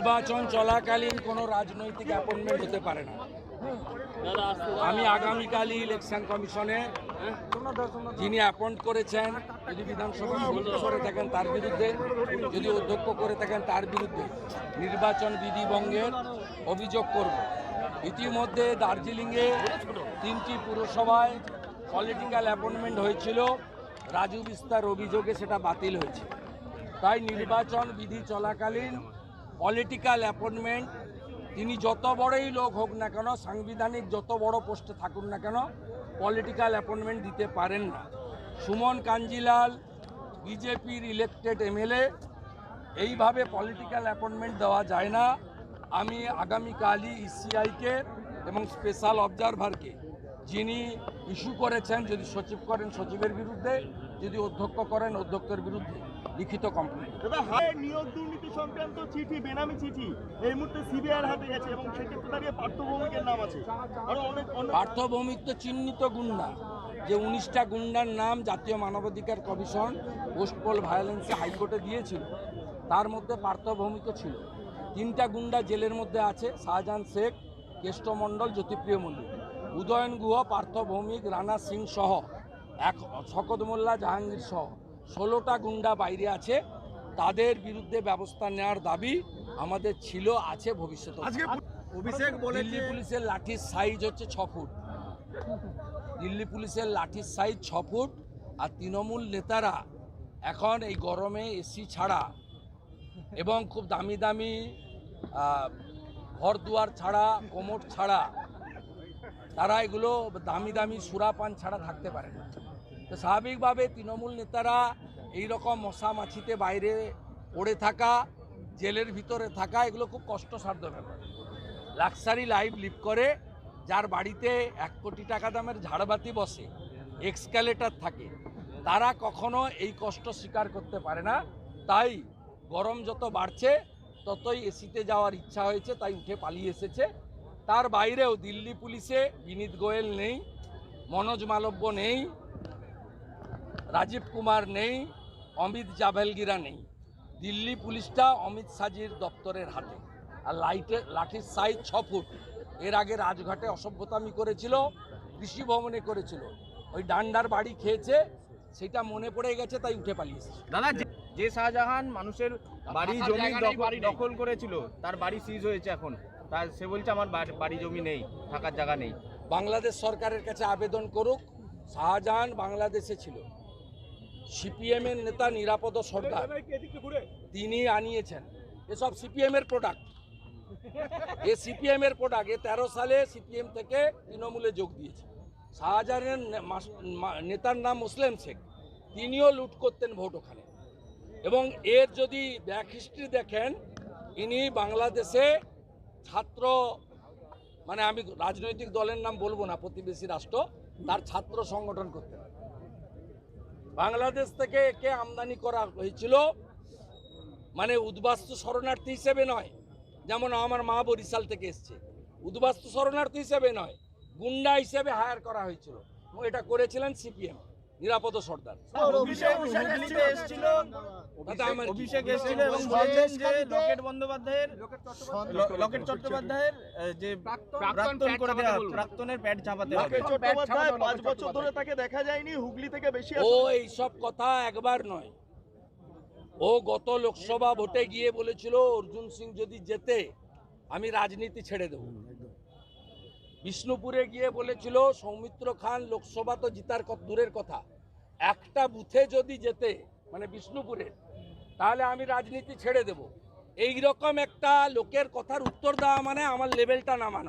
নির্বাচন চলাকালীন কোনো রাজনৈতিক অ্যাপয়েন্টমেন্ট হতে পারে না। আমি আগামীকালই ইলেকশন কমিশনে যিনি অ্যাপয়েন্ট করেছেন যদি বিধানসভা করে থাকেন তার বিরুদ্ধে, যদি অধ্যক্ষ করে থাকেন তার বিরুদ্ধে নির্বাচন বিধিভঙ্গের অভিযোগ করব। ইতিমধ্যে দার্জিলিংয়ে তিনটি পুরসভায় পলিটিক্যাল অ্যাপয়েন্টমেন্ট হয়েছিল। রাজু বিস্তার অভিযোগে সেটা বাতিল হয়েছে। তাই নির্বাচন বিধি চলাকালীন পলিটিক্যাল অ্যাপয়েন্টমেন্ট তিনি যত বড়ই লোক হোক না কেন, সাংবিধানিক যত বড় পোস্টে থাকুন না কেন পলিটিক্যাল অ্যাপয়েন্টমেন্ট দিতে পারেন না। সুমন কাঞ্জিলাল, বিজেপির ইলেকটেড এমএলএ এইভাবে পলিটিক্যাল অ্যাপয়েন্টমেন্ট দেওয়া যায় না। আমি আগামীকালই ইসিআইকে এবং স্পেশাল অবজারভারকে যিনি ইস্যু করেছেন যদি সচিব করেন সচিবের বিরুদ্ধে যদি অধ্যক্ষ করেন অধ্যক্ষের বিরুদ্ধে লিখিত কমপ্লেন নিয়োগ দুর্নীতি সংক্রান্ত চিঠি বেনামি চিঠি এই মুহূর্তে সিবিআইয়ের হাতে গেছে এবং সেক্ষেত্রে দাঁড়িয়ে পার্থভৌমিকের নাম আছে। আরও অনেক অনেক পার্থভৌমিক তো চিহ্নিত গুন্ডা যে উনিশটা গুন্ডার নাম জাতীয় মানবাধিকার কমিশন পোস্টপোল ভায়োলেন্সে হাইকোর্টে দিয়েছিল তার মধ্যে পার্থভৌমিকও ছিল। তিনটা গুন্ডা জেলের মধ্যে আছে শাহজাহান শেখ কেষ্টমণ্ডল জ্যোতিপ্রিয় মল্লিক উদয়ন গুহ পার্থ ভৌমিক রানা সিং সহ এক শকত মোল্লা জাহাঙ্গীর সহ ষোলোটা গুন্ডা বাইরে আছে। তাদের বিরুদ্ধে ব্যবস্থা নেওয়ার দাবি আমাদের ছিল আছে ভবিষ্যতে। অভিষেক দিল্লি পুলিশের লাঠির সাইজ হচ্ছে ছ ফুট। দিল্লি পুলিশের লাঠির সাইজ ছ ফুট। আর তৃণমূল নেতারা এখন এই গরমে এসি ছাড়া এবং খুব দামি দামি ঘর দুয়ার ছাড়া কোমর ছাড়া তারা এগুলো দামি দামি সুরাপান ছাড়া থাকতে পারে না। তো স্বাভাবিকভাবে তৃণমূল নেতারা এই রকম মশা মাছিতে বাইরে পড়ে থাকা, জেলের ভিতরে থাকা, এগুলো খুব কষ্টসাধ্য ব্যাপার। লাক্সারি লাইফ লিভ করে, যার বাড়িতে এক কোটি টাকা দামের ঝাড়বাতি বসে, এক্সক্যালেটার থাকে, তারা কখনো এই কষ্ট স্বীকার করতে পারে না। তাই গরম যত বাড়ছে, ততই এসিতে যাওয়ার ইচ্ছা হয়েছে, তাই উঠে পালিয়ে এসেছে। তার বাইরেও দিল্লি পুলিশে বিনীত গোয়েল নেই মনোজ মালব্য নেই রাজীব কুমার নেই অমিত জাভেলগিরা নেই। দিল্লি পুলিশটা অমিত সাজির দপ্তরের হাতে। আর লাইটে লাঠির সাইজ ছ ফুট। এর আগে রাজঘাটে অসভ্যতামি করেছিল কৃষি ভবনে করেছিল। ওই ডান্ডার বাড়ি খেয়েছে সেটা মনে পড়ে গেছে তাই উঠে পালিয়েছে। দাদা যে- শাহজাহান মানুষের বাড়ি জমি। দখল করেছিল তার বাড়ি সিজ হয়েছে এখন। তার সে বলছে আমার বাড়ি- জমি নেই, থাকার জায়গা নেই। বাংলাদেশ সরকারের কাছে আবেদন করুক, শাহজাহান বাংলাদেশে ছিল। সিপিএম এর নেতা নিরাপদ সর্দার তিনি আনিয়েছেন। এসব সিপিএম এর প্রোডাক্ট এ সিপিএম এর প্রোডাক্ট এ তেরো সালে সিপিএম থেকে তৃণমূলে যোগ দিয়েছে। শাহজাহানের নেতার নাম মুসলিম শেখ। তিনিও লুট করতেন ভোট ওখানে। এবং এর যদি ব্যাক হিস্ট্রি দেখেন, ইনি বাংলাদেশে ছাত্র মানে আমি রাজনৈতিক দলের নাম বলব না, প্রতিবেশী রাষ্ট্র, তার ছাত্র সংগঠন করতে বাংলাদেশ থেকে একে আমদানি করা হয়েছিল মানে উদ্বাস্তু শরণার্থী হিসেবে নয়, যেমন আমার মা বরিশাল থেকে এসছে। উদ্বাস্তু শরণার্থী হিসেবে নয়, গুন্ডা হিসেবে হায়ার করা হয়েছিল এটা করেছিলেন সিপিএম। নিরাপদ সর্দার। অভিষেক হুগলিতে এসেছিল ওটাতে আমার কি? অভিষেক এসেছিল এবং বলছেন যে লকেট বন্দ্যোপাধ্যায়ের লকেট চট্টোপাধ্যায়ের যে প্রাক্তন করে দেওয়া প্রাক্তনের প্যাড চাপাতে লকেট চট্টোপাধ্যায় পাঁচ বছর ধরে তাকে দেখা যায়নি হুগলি থেকে বেশি ও এইসব কথা একবার নয়। ও গত লোকসভা ভোটে গিয়ে বলেছিল অর্জুন সিং যদি জেতে আমি রাজনীতি ছেড়ে দেব। বিষ্ণুপুরে গিয়ে বলেছিল, সৌমিত্র খান লোকসভা তো জিতার দূরের কথা। একটা বুথে যদি যেতে মানে বিষ্ণুপুরে, তাহলে আমি রাজনীতি ছেড়ে দেব। এই রকম একটা লোকের কথার উত্তর দেওয়া মানে আমার লেভেলটা নামানো।